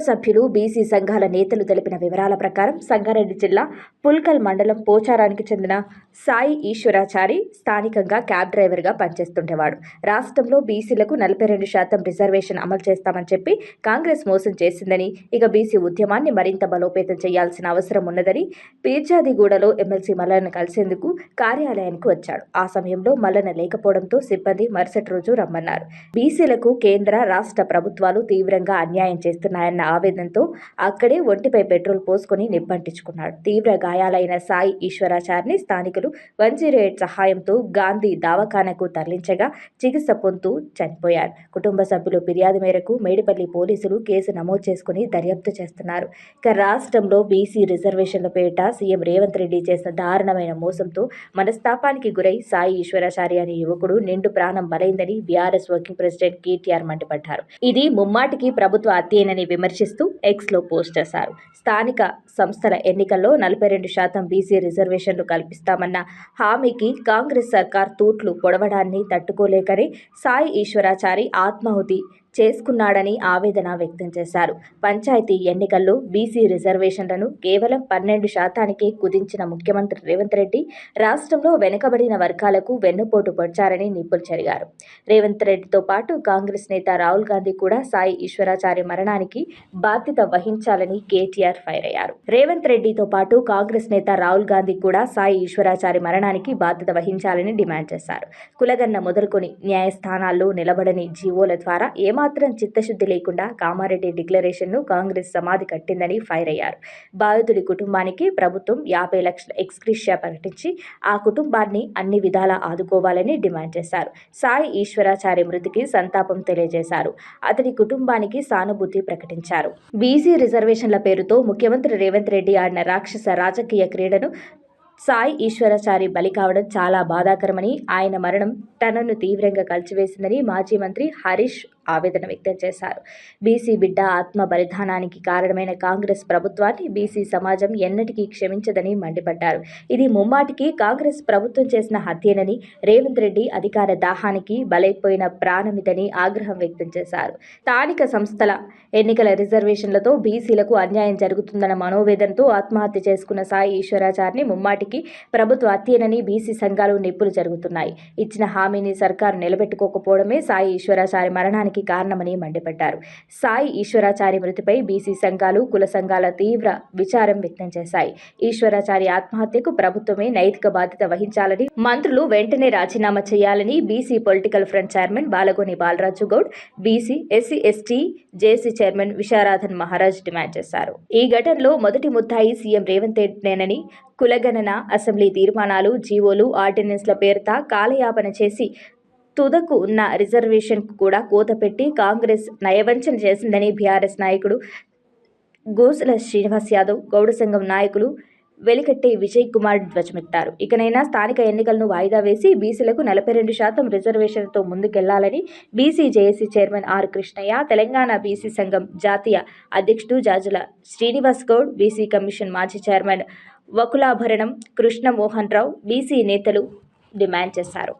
సభ్యులు బీసీ సంఘాల నేతలు తెలిపిన వివరాల ప్రకారం సంగారెడ్డి జిల్లా పుల్కల్ మండలం పోచారానికి చెందిన సాయి ఈశ్వరాచారి స్థానికంగా క్యాబ్ డ్రైవర్గా పనిచేస్తుండేవాడు. రాష్ట్రంలో బీసీలకు నలభై రెండు శాతం రిజర్వేషన్ అమలు చేస్తామని చెప్పి కాంగ్రెస్ మోసం చేసిందని ఇక బీసీ ఉద్యమాన్ని మరింత బలోపేతం చేయాల్సిన అవసరం ఉన్నదని పీర్చాదిగూడలో ఎమ్మెల్సీ మల్లన్న కలిసేందుకు కార్యాలయానికి వచ్చాడు. ఆ సమయంలో మల్లన్న లేకపోవడంతో సిబ్బంది మరుసటి రోజు రమ్మన్నారు. బీసీలకు కేంద్ర రాష్ట్ర ప్రభుత్వాలు తీవ్రంగా అన్యాయం చేస్తున్నాయన్న ఆవేదనతో అక్కడే ఒంటిపై పెట్రోల్ పోసుకొని నిప్పంటించుకున్నాడు. తీవ్ర గాయాలైన సాయి ఈశ్వరాచారిని స్థానికులు వన్ జీరో ఎయిట్ సహాయంతో గాంధీ దావఖానకు తరలించగా చికిత్స పొందుతూ చనిపోయారు. కుటుంబ సభ్యులు ఫిర్యాదు మేరకు మేడిపల్లి పోలీసులు కేసు నమోదు చేసుకుని దర్యాప్తు చేస్తున్నారు. ఇక రాష్ట్రంలో బీసీ రిజర్వేషన్ల పేట సీఎం రేవంత్ రెడ్డి చేసిన దారుణమైన మోసంతో మనస్తాపానికి గురై సాయి ఈశ్వరాచారి అనే యువకుడు నిండు ప్రాణం బలైందని బీఆర్ఎస్ వర్కింగ్ ప్రెసిడెంట్ కేటీఆర్ మండిపడ్డారు. ఇది ముమ్మాటికి ప్రభుత్వ అధ్యయనని విమర్శిస్తూ ఎక్స్లో పోస్ట్ చేశారు. స్థానిక సంస్థల ఎన్నికల్లో నలభై రెండు శాతం బీసీ రిజర్వేషన్లు కల్పిస్తామన్న హామీకి కాంగ్రెస్ సర్కార్ తూట్లు పొడవడాన్ని తట్టుకోలేకనే సాయి ఈశ్వరాచారి ఆత్మాహుతి చేసుకున్నాడని ఆవేదన వ్యక్తం చేశారు. పంచాయతీ ఎన్నికల్లో బీసీ రిజర్వేషన్లను కేవలం పన్నెండు శాతానికే కుదించిన ముఖ్యమంత్రి రేవంత్ రెడ్డి రాష్ట్రంలో వెనుకబడిన వర్గాలకు వెన్నుపోటు పొడిచారని నిప్పులు చెరిగారు. రేవంత్ రెడ్డితో పాటు కాంగ్రెస్ నేత రాహుల్ గాంధీ కూడా సాయి ఈశ్వరాచారి మరణానికి బాధ్యత వహించాలని కేటీఆర్ ఫైర్ అయ్యారు. రేవంత్ రెడ్డితో పాటు కాంగ్రెస్ నేత రాహుల్ గాంధీ కూడా సాయి ఈశ్వరాచారి మరణానికి బాధ్యత వహించాలని డిమాండ్ చేశారు. కులగన్న మొదలుకొని న్యాయస్థానాల్లో నిలబడని జీవోల ద్వారా ఏమాత్రం చిత్తశుద్ధి లేకుండా కామారెడ్డి డిక్లరేషన్ను కాంగ్రెస్ సమాధి కట్టిందని ఫైర్ అయ్యారు. బాధితుడి కుటుంబానికి ప్రభుత్వం యాభై లక్షల ఎక్స్క్రిషియా ప్రకటించి ఆ కుటుంబాన్ని అన్ని విధాలా ఆదుకోవాలని డిమాండ్ చేశారు. సాయి ఈశ్వరాచార్య మృతికి సంతాపం తెలియజేశారు. అతడి కుటుంబానికి సానుభూతి ప్రకటించారు. బీసీ రిజర్వేషన్ల పేరుతో ముఖ్యమంత్రి రేవంత్ రెడ్డి ఆడిన రాక్షస రాజకీయ క్రీడను సాయి ఈశ్వరాచారి బలి కావడం చాలా బాధాకరమని ఆయన మరణం తనను తీవ్రంగా కలిచివేసిందని మాజీ మంత్రి హరీష్ ఆవేదన వ్యక్తం చేశారు. బీసీ బిడ్డ ఆత్మ బలిదానానికి కారణమైన కాంగ్రెస్ ప్రభుత్వాన్ని బీసీ సమాజం ఎన్నటికీ క్షమించదని మండిపడ్డారు. ఇది ముమ్మాటికి కాంగ్రెస్ ప్రభుత్వం చేసిన హత్యేనని రేవంత్ రెడ్డి అధికార దాహానికి బలైపోయిన ప్రాణమిదని ఆగ్రహం వ్యక్తం చేశారు. స్థానిక సంస్థల ఎన్నికల రిజర్వేషన్లతో బీసీలకు అన్యాయం జరుగుతుందన్న మనోవేదనతో ఆత్మహత్య చేసుకున్న సాయి ఈశ్వరాచారిని ముమ్మాటికి ప్రభుత్వ హత్యేనని బీసీ సంఘాలు నిప్పులు జరుగుతున్నాయి. ఇచ్చిన హామీని సర్కారు నిలబెట్టుకోకపోవడమే సాయి ఈశ్వరాచారి మరణానికి కారణమని మండిపడ్డారు. సాయి ఈశ్వరాచారి మృతిపై బీసీ సంఘాలు కుల సంఘాల తీవ్ర విచారం వ్యక్తం చేశాయి. ఈశ్వరాచారి ఆత్మహత్యకు ప్రభుత్వమే నైతిక బాధ్యత వహించాలని మంత్రులు వెంటనే రాజీనామా చేయాలని BC political front chairman Balagoni Balaraju Goud BC SC ST JC chairman Visharadhan Maharaj demand చేశారు. ఈ ఘటనలో మొదటి ముద్దాయి సీఎం రేవంత్ రెడ్డినేనని కులగణన అసెంబ్లీ తీర్మానాలు జీవోలు ఆర్డినెన్స్ల పేరుత కాలయాపన చేసి తుదకు ఉన్న రిజర్వేషన్కు కూడా కోత పెట్టి కాంగ్రెస్ నయవంచన చేసిందని బీఆర్ఎస్ నాయకుడు గోసుల శ్రీనివాస్ యాదవ్ గౌడ సంఘం నాయకులు వెలికట్టే విజయ్ కుమార్ ధ్వజమెత్తారు. ఇకనైనా స్థానిక ఎన్నికలను వాయిదా వేసి బీసీలకు నలభై రెండు శాతం రిజర్వేషన్తో ముందుకెళ్ళాలని BC JAC chairman R Krishnaiah Telangana BC సంఘం జాతీయ అధ్యక్షుడు జాజుల శ్రీనివాస్ గౌడ్ బీసీ కమిషన్ మాజీ చైర్మన్ వకులాభరణం కృష్ణమోహన్ రావు బీసీ నేతలు డిమాండ్ చేశారు.